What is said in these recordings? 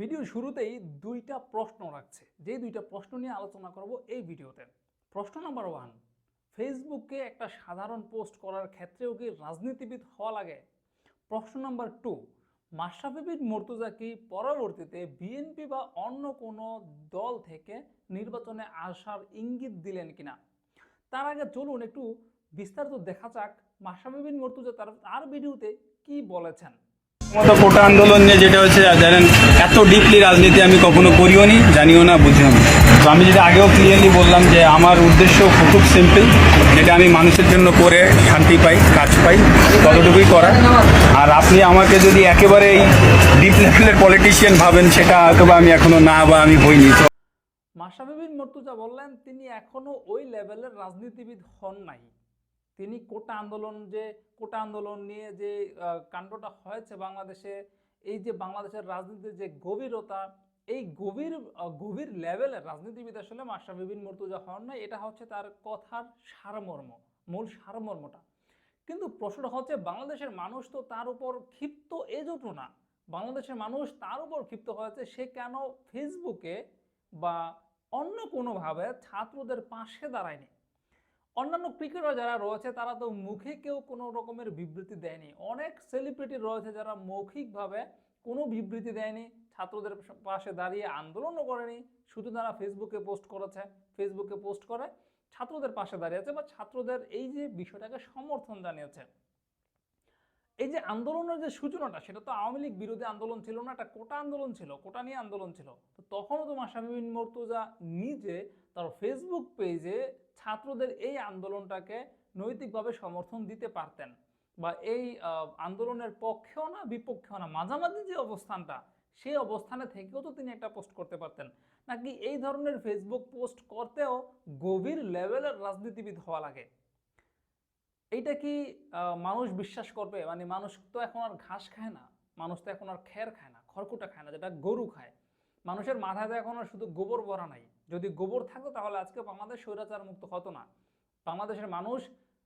ভিডিওর শুরুতেই দুইটা প্রশ্ন রাখছে। যে দুইটা প্রশ্ন নিয়ে আলোচনা করব এই ভিডিওতে। প্রশ্ন নাম্বার ওয়ান, ফেসবুকে একটা সাধারণ পোস্ট করার ক্ষেত্রেও কি রাজনীতিবিদ হওয়া লাগে? প্রশ্ন নাম্বার টু মাশরাফি বিন মুর্তুজা কি পরবর্তীতে বিএনপি বা অন্য কোনো দল থেকে নির্বাচনে আসার ইঙ্গিত দিলেন কিনা? তার আগে চলুন একটু বিস্তারিত দেখা যাক মাশরাফি বিন মুর্তুজা তার তার ভিডিওতে কি বলেছেন। কোটা আন্দোলন নিয়ে যেটা হচ্ছে, জানেন, এত ডিপলি রাজনীতি আমি কখনো করিও নি, জানিও না, বুঝিও না। তো আমি যেটা আগেও ক্লিয়ারলি বললাম যে, আমার উদ্দেশ্য খুব সিম্পল যেটা আমি মানুষের জন্য করে শান্তি পাই, কাজ পাই, ততটুকুই করা। আর আপনি আমাকে যদি একেবারে এই ডিপ লেভেলের পলিটিশিয়ান ভাবেন, সেটা হয়তো আমি এখনও না বা আমি হইনি। তো মাশরাফি বিন মুর্তুজা বললেন, তিনি এখনও ওই লেভেলের রাজনীতিবিদ হন নাই। তিনি কোটা আন্দোলন যে, কোটা আন্দোলন নিয়ে যে কাণ্ডটা হয়েছে বাংলাদেশে, এই যে বাংলাদেশের রাজনীতির যে গভীরতা, এই গভীর গভীর লেভেলের রাজনীতিবিদ আসলে মাশরাফি বিন মুর্তুজা হন নাই। এটা হচ্ছে তার কথার সারমর্ম, মূল সারমর্মটা। কিন্তু প্রশ্নটা হচ্ছে, বাংলাদেশের মানুষ তো তার উপর ক্ষিপ্ত এজন্য না। বাংলাদেশের মানুষ তার উপর ক্ষিপ্ত হয়েছে, সে কেন ফেসবুকে বা অন্য কোনোভাবে ছাত্রদের পাশে দাঁড়ায়নি? অন্যান্য ক্রিকেটার যারা রয়েছে, তারা তো মুখে কেউ কোনো রকমের বিবৃতি দেয়নি। অনেক সেলিব্রিটি রয়েছে যারা মৌখিকভাবে কোনো বিবৃতি দেয়নি, ছাত্রদের পাশে দাঁড়িয়ে আন্দোলনও করেনি, শুধু তারা ফেসবুকে পোস্ট করেছে ফেসবুকে পোস্ট করে ছাত্রদের পাশে দাঁড়িয়েছে বা ছাত্রদের এই যে বিষয়টাকে সমর্থন জানিয়েছে। এই যে আন্দোলনের যে সূচনাটা, সেটা তো আওয়ামী লীগ বিরোধী আন্দোলন ছিল না, একটা কোটা আন্দোলন ছিল, কোটা নিয়ে আন্দোলন ছিল। তো তখনও তো মাসামি বিন মর্তুজা নিজে তার ফেসবুক পেজে ছাত্রদের এই আন্দোলনটাকে নৈতিকভাবে সমর্থন দিতে পারতেন বা এই আন্দোলনের পক্ষেও না, বিপক্ষেও না, মাঝামাঝি যে অবস্থানটা, সেই অবস্থানে থেকেও তো তিনি একটা পোস্ট করতে পারতেন। নাকি এই ধরনের ফেসবুক পোস্ট করতেও গভীর লেভেলের রাজনীতিবিদ হওয়া লাগে? এইটা কি মানুষ বিশ্বাস করবে? মানে মানুষ তো এখন আর ঘাস খায় না। মানুষ তো এখন আর খের খায় না, খড়কুটা খায় না, যেটা গরু খায়। মানুষের মাথায় তো এখন আর শুধু গোবর ভরা নাই। যদি গোবর থাকতো তাহলে আজকে বাংলাদেশ স্বৈরাচার মুক্ত হতো না। বাংলাদেশের মানুষ,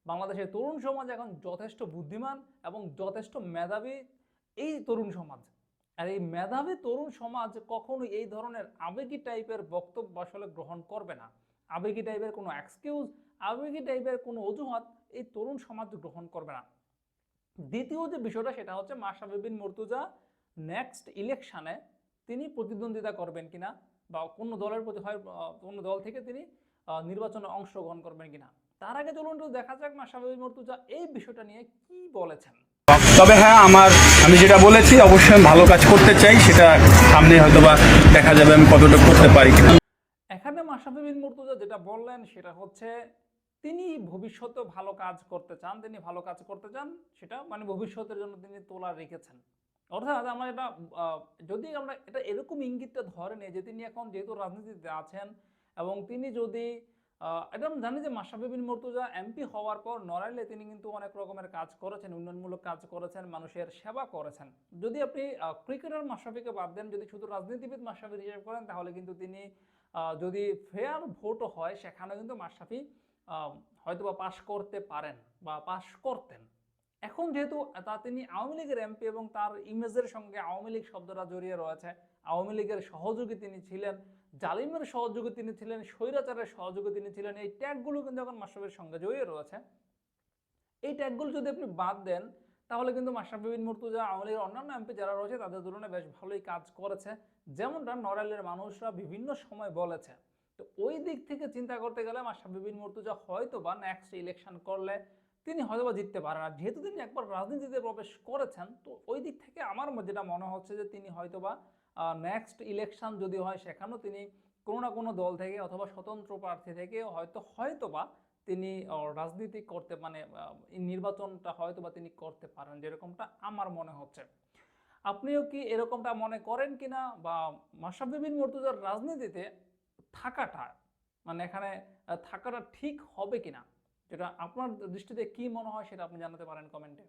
বাংলাদেশের তরুণ সমাজ এখন যথেষ্ট বুদ্ধিমান এবং যথেষ্ট মেধাবী এই তরুণ সমাজ। আর এই মেধাবী তরুণ সমাজ কখনোই এই ধরনের আবেগী টাইপের বক্তব্য আসলে গ্রহণ করবে না। আবেগী টাইপের কোনো এক্সকিউজ আবেগী টাইপের কোনো অজুহাত এই তরুণ সমাজ গ্রহণ করবে না। দ্বিতীয় যে বিষয়টা, সেটা হচ্ছে মাশরাফি মর্তুজা নেক্সট ইলেকশানে তিনি প্রতিদ্বন্দ্বিতা করবেন কিনা বা কোনো দলের প্রতি হয় কোনো দল থেকে তিনি নির্বাচনে অংশগ্রহণ করবেন কিনা। তার আগে চলুন দেখা যাক মাশরাফি বিন মুর্তুজা এই বিষয়টা নিয়ে কি বলেছেন। তবে হ্যাঁ আমার, আমি যেটা বলেছি, অবশ্যই ভালো কাজ করতে চাই, সেটা সামনে হয়তো বা দেখা যাবে আমি কতটুকু করতে পারি মাশরাফি বিন মুর্তুজা যেটা বললেন সেটা হচ্ছে তিনি ভবিষ্যতে ভালো কাজ করতে চান, তিনি ভালো কাজ করতে চান, সেটা মানে ভবিষ্যতের জন্য তিনি তোলা রেখেছেন। অর্থাৎ আমরা এটা যদি আমরা এটা এরকম ইঙ্গিতটা ধরে নিই যে তিনি এখন যেহেতু রাজনীতিতে আছেন এবং তিনি যদি এটা জানি যে মাশরাফি বিন মুর্তুজা এমপি হওয়ার পর নড়াইলে তিনি কিন্তু অনেক রকমের কাজ করেছেন উন্নয়নমূলক কাজ করেছেন মানুষের সেবা করেছেন। যদি আপনি ক্রিকেটার মাশরাফিকে বাদ দেন যদি শুধু রাজনীতিবিদ মাশরাফি হিসেবে করেন তাহলে কিন্তু তিনি যদি ফেয়ার ভোটও হয় সেখানে কিন্তু আহ, হয়তো বা পাশ করতে পারেন বা পাশ করতেন। এখন যেহেতু তা তিনি আওয়ামী লীগের এমপি এবং তার ইমেজের সঙ্গে আওয়ামী লীগ শব্দটা জড়িয়ে রয়েছে। আওয়ামী লীগের সহযোগী তিনি ছিলেন। জালিমের সহযোগী তিনি ছিলেন, স্বৈরাচারের সহযোগী তিনি ছিলেন। এই ট্যাগগুলো কিন্তু এখন মাশরাফির সঙ্গে জড়িয়ে রয়েছে। এই ট্যাগগুলো যদি আপনি বাদ দেন, তাহলে কিন্তু মাশরাফি বিন মুর্তুজা, আওয়ামী অন্যান্য এমপি যারা রয়েছে, তাদের তুলনায় বেশ ভালোই কাজ করেছে। যেমনটা নড়াইলের মানুষরা বিভিন্ন সময় বলেছে। তো ওই দিক থেকে চিন্তা করতে গেলে মাশরাফি বিন মুর্তুজা হয়তো বা নেক্সট ইলেকশন করলে তিনি হয়তোবা জিততে পারেন। আর যেহেতু তিনি একবার রাজনীতিতে প্রবেশ করেছেন, তো ওই দিক থেকে আমার যেটা মনে হচ্ছে যে তিনি হয়তো বা নেক্সট ইলেকশন যদি হয়, সেখানেও তিনি কোনো না কোনো দল থেকে অথবা স্বতন্ত্র প্রার্থী থেকে হয়তো হয়তো বা তিনি রাজনীতি করতে মানে নির্বাচনটা হয়তো বা তিনি করতে পারেন, যেরকমটা আমার মনে হচ্ছে। আপনিও কি এরকমটা মনে করেন কিনা? বা মাশরাফি বিন মুর্তুজার রাজনীতিতে থাকাটা মানে এখানে থাকাটা ঠিক হবে কিনা? যেটা আপনার দৃষ্টিতে কি মনে হয় সেটা আপনি জানাতে পারেন কমেন্টে।